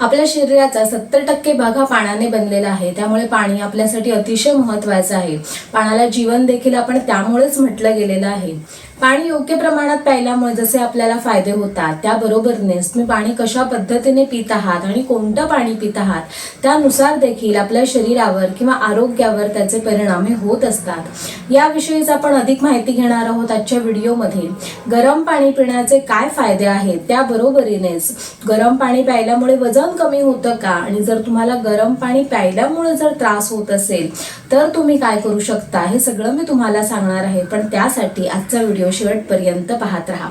आपल्या शरीराचा सत्तर टक्के भाग हा पाण्याने बनलेला आहे. त्यामुळे पाणी आपल्यासाठी अतिशय महत्वाचं आहे. पाण्याला जीवन देखील आपण त्यामुळेच म्हटलं गेलेलं आहे. पाणी योग्य प्रमाणात प्यायल्यामुळे जसे आपल्याला फायदे होतात त्याबरोबरनेच तुम्ही पाणी कशा पद्धतीने पित आहात आणि कोणतं पाणी पित आहात त्यानुसार देखील आपल्या शरीरावर किंवा आरोग्यावर त्याचे परिणाम हे होत असतात. याविषयीच आपण अधिक माहिती घेणार आहोत आजच्या व्हिडिओमध्ये. गरम पाणी पिण्याचे काय फायदे आहेत त्याबरोबरीनेच गरम पाणी प्यायल्यामुळे वजन कमी होतं का? आणि जर तुम्हाला गरम पाणी प्यायल्यामुळे जर त्रास होत असेल तर तुम्ही काय करू शकता हे सगळं मी तुम्हाला सांगणार आहे. पण त्यासाठी आजचा व्हिडिओ शेवटपर्यंत पाहत राहा.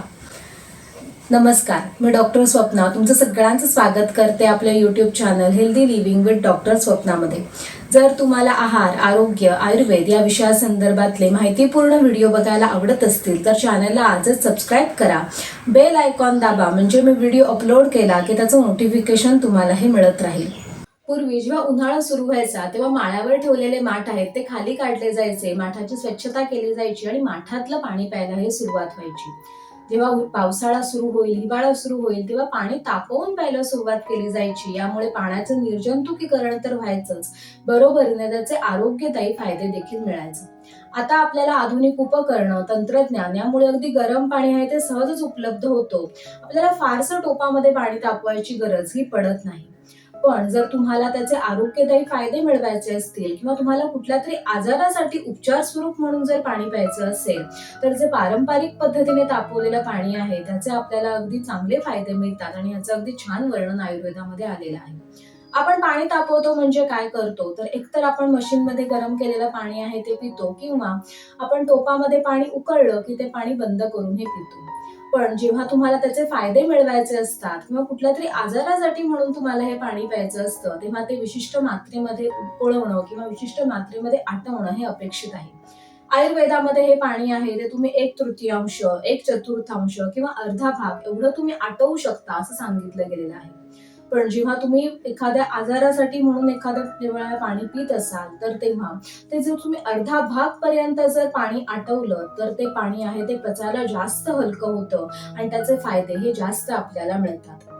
नमस्कार मी डॉक्टर स्वप्ना. तुमचं सगळ्यांचं स्वागत करते आपल्या YouTube channel healthy living with doctor स्वप्नामध्ये. जर तुम्हाला आहार आरोग्य आयुर्वेद या विषयासंदर्भातले माहितीपूर्ण व्हिडिओ बघायला आवडत असतील तर चॅनलला आजच सबस्क्राईब करा. बेल आयकॉन दाबा म्हणजे मी व्हिडिओ अपलोड केला की त्याचं नोटिफिकेशन तुम्हालाही मिळत राहील. पूर्वी जेव्हा उन्हाळा सुरू व्हायचा तेव्हा माळ्यावर ठेवलेले माठ आहेत ते खाली काढले जायचे माठाची स्वच्छता केली जायची आणि माठातलं पाणी प्यायला हे सुरुवात व्हायची. जेव्हा पावसाळा सुरू होईल हिवाळा सुरू होईल तेव्हा पाणी तापवून प्यायला सुरुवात केली जायची. यामुळे पाण्याचं निर्जंतुकीकरण तर व्हायचंच. बरोबरीने त्याचे आरोग्यदायी फायदे देखील मिळायचे. आता आपल्याला आधुनिक उपकरणं तंत्रज्ञान यामुळे अगदी गरम पाणी आहे ते सहजच उपलब्ध होतो. आपल्याला फारसं टोपामध्ये पाणी तापवायची गरज ही पडत नाही. पण जर तुम्हाला त्याचे आरोग्यदायी फायदे मिळवायचे असतील किंवा तुम्हाला कुठल्या तरी आजारासाठी उपचार स्वरूप म्हणून जर पाणी प्यायचं असेल तर जे पारंपरिक पद्धतीने तापवलेलं पाणी आहे त्याचे आपल्याला अगदी चांगले फायदे मिळतात आणि याचं अगदी छान वर्णन आयुर्वेदामध्ये आलेलं आहे. आपण पाणी तापवतो म्हणजे काय करतो? तर एकतर आपण मशीनमध्ये गरम केलेलं पाणी आहे ते पितो किंवा आपण टोपामध्ये पाणी उकळलं की ते पाणी बंद करून हे पितो. पण जेव्हा तुम्हाला त्याचे फायदे मिळवायचे असतात किंवा कुठल्या तरी आजारासाठी म्हणून तुम्हाला हे पाणी प्यायचं असतं तेव्हा ते विशिष्ट मात्रेमध्ये उकळवणं किंवा विशिष्ट मात्रेमध्ये आटवणं हे अपेक्षित आहे. आयुर्वेदामध्ये हे पाणी आहे ते तुम्ही एक तृतीयांश एक चतुर्थांश किंवा अर्धा भाग एवढं तुम्ही आटवू शकता असं सांगितलं गेलेलं आहे. पण जेव्हा तुम्ही एखाद्या आजारासाठी म्हणून एखाद्या वेळा पाणी पित असाल तर तेव्हा ते जर तुम्ही अर्धा भाग पर्यंत जर पाणी आटवलं तर ते पाणी आहे ते पचायला जास्त हलकं होतं आणि त्याचे फायदे हे जास्त आपल्याला मिळतात.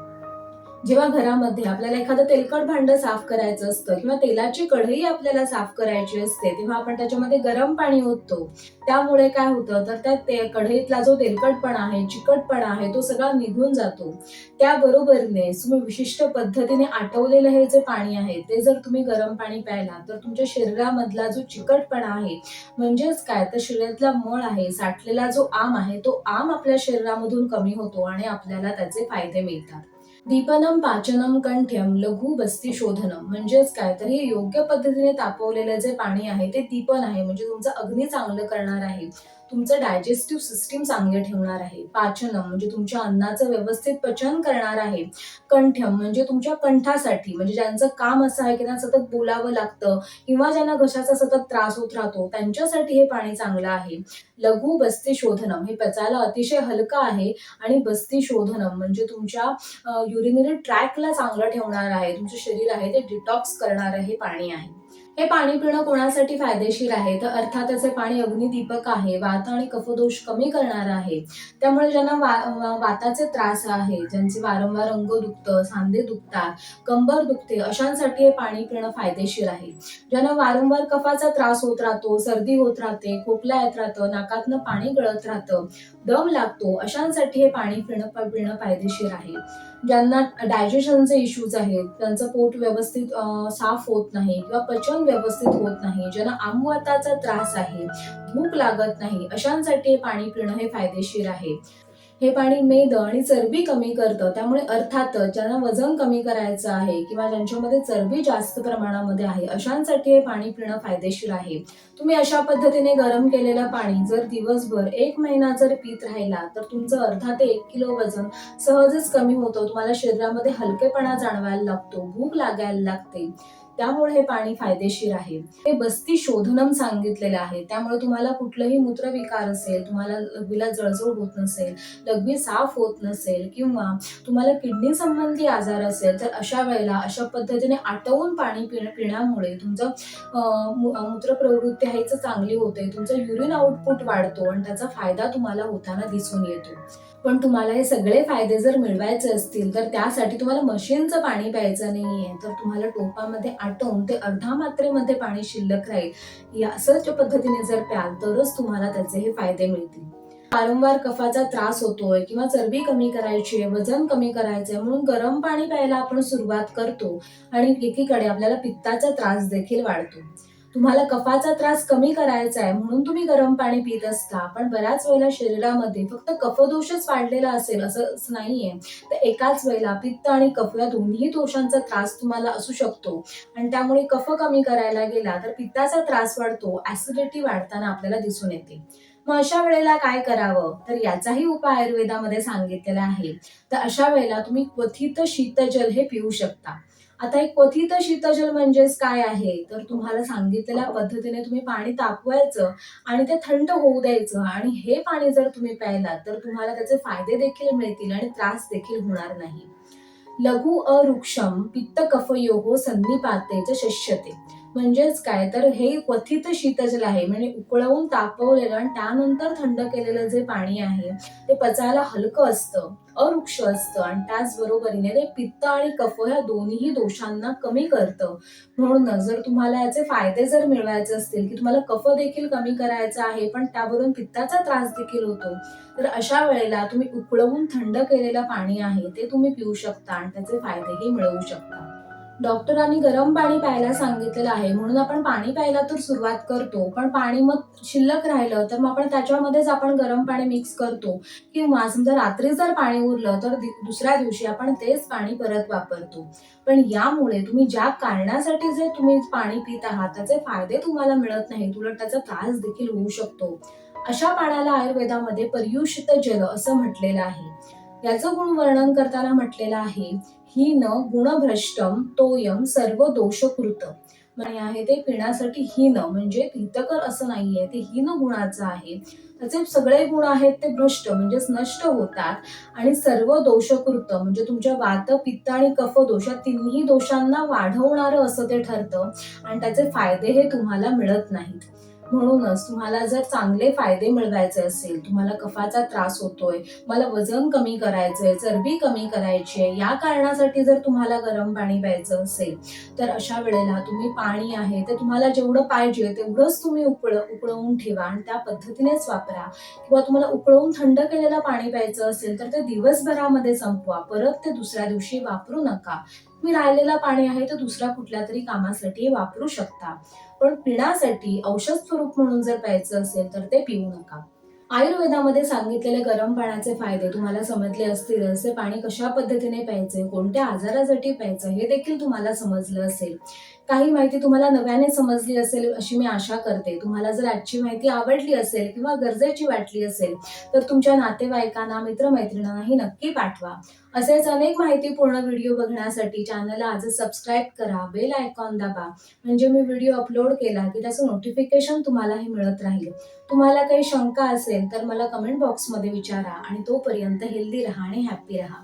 जेव्हा घरामध्ये आपल्याला एखादं तेलकट भांड साफ करायचं असतं किंवा तेलाची कढई आपल्याला साफ करायची असते तेव्हा आपण त्याच्यामध्ये गरम पाणी ओततो. त्यामुळे काय होतं तर त्या ते कढईतला जो तेलकटपणा आहे चिकटपणा आहे तो सगळा निघून जातो. त्याबरोबरने तुम्ही विशिष्ट पद्धतीने आटवलेलं हे जे पाणी आहे ते जर तुम्ही गरम पाणी प्यायला तर तुमच्या शरीरामधला जो चिकटपणा आहे म्हणजेच काय तर शरीरातला मळ आहे साठलेला जो आम आहे तो आम आपल्या शरीरामधून कमी होतो आणि आपल्याला त्याचे फायदे मिळतात. दीपनम पाचनम कंठ्यम लघु बस्ती शोधनम. म्हणजेच काय तर हे योग्य पद्धतीने तापवलेलं जे पाणी आहे ते दीपन आहे. म्हणजे तुमचं अग्नी चांगलं करणार आहे. तुमचं डायजेस्टिव्ह सिस्टीम चांगलं ठेवणार आहे. पाचनम म्हणजे तुमच्या अन्नाचं व्यवस्थित पचन करणार आहे. कंठ्यम म्हणजे तुमच्या कंठासाठी म्हणजे ज्यांचं काम असं आहे की त्यांना सतत बोलावं लागतं किंवा ज्यांना घशाचा सतत त्रास होत राहतो त्यांच्यासाठी हे पाणी चांगलं आहे. लघु बस्ती शोधनम हे पचायला अतिशय हलकं आहे आणि बस्ती शोधनम म्हणजे तुमच्या युरिनरी ट्रॅकला चांगलं ठेवणार आहे. तुमचं शरीर आहे ते डिटॉक्स करणारं हे पाणी आहे. हे पाणी पिणं कोणासाठी फायदेशीर आहे? तर अर्थातच हे पाणी अग्निदीपक आहे वात आणि कफदोष कमी करणार आहे. त्यामुळे ज्यांना वा वा- वाताचे त्रास आहे ज्यांचे वारंवार अंग दुखतं सांधे दुखतात कंबर दुखते अशांसाठी हे पाणी पिणं फायदेशीर आहे. ज्यांना वारंवार कफाचा त्रास होत राहतो सर्दी होत राहते खोकला येत राहतं नाकातनं पाणी गळत राहतं दम लागतो अशांसाठी हे पाणी पिणं पिणं फायदेशीर आहे. ज्यांना डायजेशनचे इश्यूज आहेत त्यांचं पोट व्यवस्थित साफ होत नाही किंवा पचन व्यवस्थित होत नाही ज्यांना आमवाताचा त्रास आहे भूक लागत नाही अशांसाठी पाणी पिणं हे फायदेशीर आहे. हे पाणी मेद आणि चरबी कमी करतं. त्यामुळे अर्थातच ज्यांना वजन कमी करायचं आहे किंवा ज्यांच्यामध्ये चरबी जास्त प्रमाणामध्ये आहे अशांसाठी हे पाणी पिणं फायदेशीर आहे. तुम्ही अशा पद्धतीने गरम केलेलं पाणी जर दिवसभर एक महिना जर पित राहिला तर तुमचं अर्धा ते एक किलो वजन सहजच कमी होतं. तुम्हाला शरीरामध्ये हलकेपणा जाणवायला लागतो भूक लागायला लागते. त्यामुळे हे पाणी फायदेशीर आहे. हे बस्ती शोधनम सांगितलेलं आहे. त्यामुळे तुम्हाला कुठलंही मूत्रविकार असेल तुम्हाला लघवीला जळजळ होत नसेल लघवी साफ होत नसेल किंवा तुम्हाला किडनी संबंधी आजार असेल तर अशा वेळेला अशा पद्धतीने आटवून पाणी पिण पिण्यामुळे तुमचं मूत्रप्रवृत्ती आहे चांगली होते तुमचं युरिन आउटपुट वाढतो आणि त्याचा फायदा तुम्हाला होताना दिसून येतो. पण तुम्हाला हे सगळे फायदे जर मिळवायचे असतील तर त्यासाठी तुम्हाला मशीनचं पाणी प्यायचं नाहीये. तर तुम्हाला टोपामध्ये आटवून ते अर्धा मात्रेमध्ये पाणी शिल्लक राहील. या असंच पद्धतीने जर प्याल तरच तुम्हाला त्याचे हे फायदे मिळतील. वारंवार कफाचा त्रास होतोय किंवा चरबी कमी करायची आहे वजन कमी करायचंय म्हणून गरम पाणी प्यायला आपण सुरुवात करतो आणि एकीकडे आपल्याला पित्ताचा त्रास देखील वाढतो. तुम्हाला कफाचा त्रास कमी करायचा आहे म्हणून तुम्ही गरम पाणी पित असता. पण बऱ्याच वेळेला शरीरामध्ये फक्त कफदोषच वाढलेला असेल असं नाहीये. तर एकाच वेळेला पित्त आणि कफ या दोन्ही दोषांचा त्रास तुम्हाला असू शकतो. आणि त्यामुळे कफ कमी करायला गेला तर पित्ताचा त्रास वाढतो ऍसिडिटी वाढताना आपल्याला दिसून येते. मग अशा वेळेला काय करावं? तर याचाही उपाय आयुर्वेदामध्ये सांगितलेला आहे. तर अशा वेळेला तुम्ही क्वथित शीतजल हे पिऊ शकता. आता एक क्वथित शीतजल म्हणजेच काय आहे? तर तुम्हाला सांगितलेल्या पद्धतीने तुम्ही पाणी तापवायचं आणि ते थंड होऊ द्यायचं आणि हे पाणी जर तुम्ही प्यायलात तर तुम्हाला त्याचे फायदे देखील मिळतील आणि त्रास देखील होणार नाही. लघु अवृक्षम पित्त कफयोहो संधिपातेच शस्यते. म्हणजेच काय? तर हे क्वथित शीतजल आहे म्हणजे उकळवून तापवलेलं आणि त्यानंतर थंड केलेलं जे पाणी आहे ते पचायला हलकं असतं अवृक्ष असतं आणि त्याचबरोबरीने ते पित्त आणि कफ ह्या दोन्ही दोषांना कमी करतं. म्हणून जर तुम्हाला याचे फायदे जर मिळवायचे असतील की तुम्हाला कफ देखील कमी करायचा आहे पण त्यावरून पित्ताचा त्रास देखील होतो तर अशा वेळेला तुम्ही उकळवून थंड केलेलं पाणी आहे ते तुम्ही पिऊ शकता आणि त्याचे फायदेही मिळवू शकता. डॉक्टरांनी गरम पाणी प्यायला सांगितलेलं आहे. म्हणून आपण पाणी प्यायला तर सुरुवात करतो. पण पाणी मग शिल्लक राहिलं तर मग आपण त्याच्यामध्येच आपण गरम पाणी मिक्स करतो. किंवा समजा रात्री जर पाणी उरलं तर दुसऱ्या दिवशी आपण तेच पाणी परत वापरतो. पण यामुळे तुम्ही ज्या कारणासाठी जे तुम्ही पाणी पित आहात त्याचे फायदे तुम्हाला मिळत नाहीत. उलट त्याचा त्रास देखील होऊ शकतो. अशा पाण्याला आयुर्वेदामध्ये पर्युषित जल असं म्हटलेलं आहे. याचं गुण वर्णन करताना म्हटलेलं आहे ही न गुणभ्रष्टम तोयम सर्व दोषकृत आणि आहे ते पिण्यासाठी हीन म्हणजे हितकर असं नाहीये ते हीन गुणाचं आहे. त्याचे सगळे गुण आहेत ते भ्रष्ट म्हणजेच नष्ट होतात आणि सर्व दोषकृत म्हणजे तुमच्या वात पित्त आणि कफ दोष या तिन्ही दोषांना वाढवणारं असं ते ठरतं आणि त्याचे फायदे हे तुम्हाला मिळत नाहीत. म्हणूनच तुम्हाला जर चांगले फायदे मिळवायचे असेल तुम्हाला कफाचा त्रास होतोय मला वजन कमी करायचंय चरबी कमी करायची आहे या कारणासाठी जर तुम्हाला गरम पाणी प्यायचं असेल तर अशा वेळेला तुम्ही पाणी आहे ते तुम्हाला जेवढं पाहिजे तेवढंच तुम्ही उकळ उकळवून ठेवा आणि त्या पद्धतीनेच वापरा. किंवा तुम्हाला उकळवून थंड केलेलं पाणी प्यायचं असेल तर ते दिवसभरामध्ये संपवा. परत ते दुसऱ्या दिवशी वापरू नका. तुम्ही राहिलेलं पाणी आहे तर दुसऱ्या कुठल्या तरी कामासाठी वापरू शकता. पण पिण्यासाठी औषध स्वरूप म्हणून जर प्यायचं असेल तर ते पिऊ नका. आयुर्वेदामध्ये सांगितलेले गरम पाण्याचे फायदे तुम्हाला समजले असतील असे पाणी कशा पद्धतीने प्यायचे कोणत्या आजारासाठी प्यायचं हे देखील तुम्हाला समजलं असेल. काही माहिती तुम्हाला नव्याने समजली असेल अशी मी आशा करते. तुम्हाला जर आजची माहिती आवडली असेल किंवा गरजेची वाटली असेल तर तुमच्या नातेवाईकांना मित्रमैत्रिणींनाही नक्की पाठवा. असेच अनेक माहितीपूर्ण व्हिडिओ बघण्यासाठी चॅनलला आज सबस्क्राईब करा बेल आयकॉन दाबा. म्हणजे मी व्हिडिओ अपलोड केला की त्याचं नोटिफिकेशन तुम्हालाही मिळत राहील. तुम्हाला काही शंका असेल तर मला कमेंट बॉक्समध्ये विचारा आणि तोपर्यंत हेल्दी राहा आणि हॅप्पी राहा.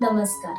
नमस्कार.